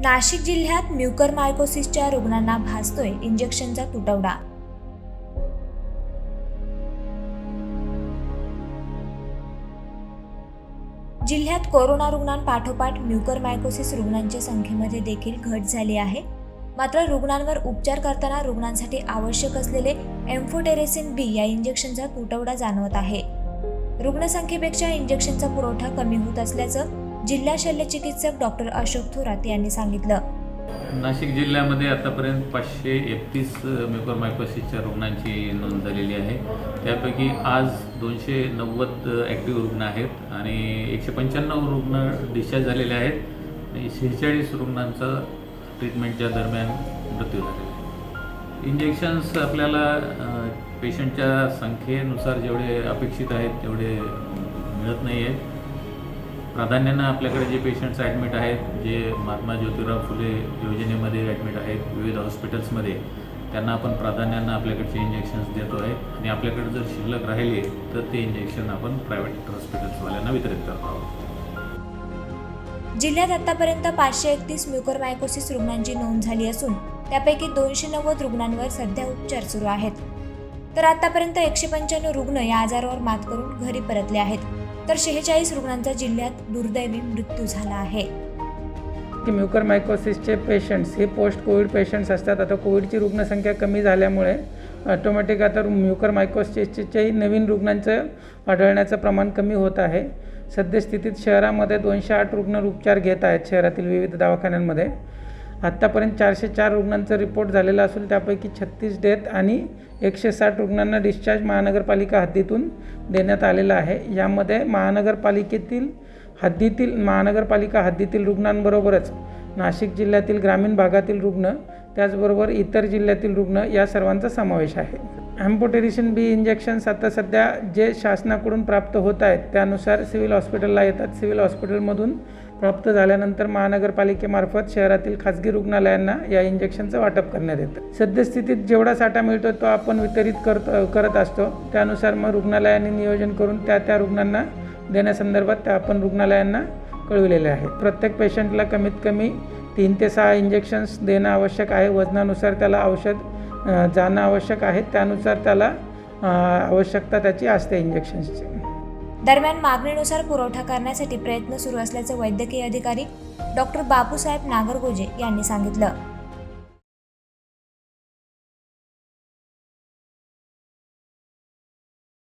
नाशिक जिल्ह्यात म्युकर मायकोसिसच्या रुग्णांना भासतोय इंजेक्शनचा तुटवडा. जिल्ह्यात कोरोना रुग्णांपाठोपाठ म्युकर मायकोसिस रुग्णांच्या संख्येमध्ये देखील घट झाली आहे. मात्र रुग्णांवर उपचार करताना रुग्णांसाठी आवश्यक असलेले एम्फोटेरेसिन बी या इंजेक्शनचा तुटवडा जाणवत आहे. रुग्णसंख्येपेक्षा इंजेक्शनचा पुरवठा कमी होत असल्याचं जिल्हा शल्यचिकित्सक डॉक्टर अशोक थोरात यांनी सांगितलं. नाशिक जिल्ह्यामध्ये आतापर्यंत पाचशे एकतीस मेकोरमायकोसिसच्या रुग्णांची नोंद झालेली आहे. त्यापैकी आज दोनशे नव्वद ॲक्टिव्ह रुग्ण आहेत आणि एकशे पंच्याण्णव रुग्ण डिस्चार्ज झालेले आहेत आणि शेहेचाळीस रुग्णांचा ट्रीटमेंटच्या दरम्यान मृत्यू झालेला आहे. इंजेक्शन्स आपल्याला पेशंटच्या संख्येनुसार जेवढे अपेक्षित आहेत तेवढे मिळत नाही आहेत प्राधान्यानं आपल्याकडे जे पेशंट्स ॲडमिट आहेत जे महात्मा ज्योतिराव फुले योजनेमध्ये ॲडमिट आहेत विविध हॉस्पिटल्समध्ये त्यांना आपण प्राधान्यानं आपल्याकडचे इंजेक्शन्स देतो आहे. आणि आपल्याकडे जर शिल्लक राहिले तर ते इंजेक्शन आपण प्रायव्हेट हॉस्पिटल्सवाल्यांना वितरित करतो आहोत. जिल्ह्यात आतापर्यंत पाचशे एकतीस म्युकरमायकोसिस रुग्णांची नोंद झाली असून त्यापैकी दोनशे नव्वद रुग्णांवर सध्या उपचार सुरू आहेत. तर आतापर्यंत एकशे पंच्याण्णव रुग्ण या आजारावर मात करून घरी परतले आहेत. तर शेहेचाळीस रुग्णांचा जिल्ह्यात दुर्दैवी मृत्यू झाला आहे. की म्युकर मायकोसिसचे पेशंट्स हे पोस्ट कोविड पेशंट्स असतात. आता कोविडची रुग्णसंख्या कमी झाल्यामुळे ऑटोमॅटिक आता म्युकर मायकोसिसचेही नवीन रुग्णांचं आढळण्याचं प्रमाण कमी होत आहे. सद्यस्थितीत शहरामध्ये दोनशे आठ रुग्ण उपचार घेत आहेत शहरातील विविध दवाखान्यांमध्ये. आत्तापर्यंत चारशे चार रुग्णांचा रिपोर्ट झालेला असून त्यापैकी छत्तीस डेथ आणि एकशे साठ रुग्णांना डिस्चार्ज महानगरपालिका हद्दीतून देण्यात आलेला आहे. यामध्ये महानगरपालिकेतील हद्दीतील महानगरपालिका हद्दीतील रुग्णांबरोबरच नाशिक जिल्ह्यातील ग्रामीण भागातील रुग्ण त्याचबरोबर इतर जिल्ह्यातील रुग्ण या सर्वांचा समावेश आहे. हॅम्पोटेरिशन बी इंजेक्शन्स आता सध्या जे शासनाकडून प्राप्त होत आहेत त्यानुसार सिव्हिल हॉस्पिटलला येतात. सिव्हिल हॉस्पिटलमधून प्राप्त झाल्यानंतर महानगरपालिकेमार्फत शहरातील खाजगी रुग्णालयांना या इंजेक्शनचं वाटप करण्यात येतं. सद्यस्थितीत जेवढा साठा मिळतो तो आपण वितरित करतो करत असतो. त्यानुसार मग रुग्णालयांनी नियोजन करून त्या त्या रुग्णांना देण्यासंदर्भात त्या आपण रुग्णालयांना कळविलेले आहे प्रत्येक पेशंटला कमीत कमी तीन ते सहा इंजेक्शन्स देणं आवश्यक आहे. वजनानुसार त्याला औषध जाणं आवश्यक आहे. त्यानुसार त्याला आवश्यकता त्याची असते इंजेक्शन्सची. दरम्यान मागणीनुसार पुरवठा करण्यासाठी प्रयत्न सुरू असल्याचं वैद्यकीय अधिकारी डॉक्टर बापूसाहेब नागरगोजे यांनी सांगितलं.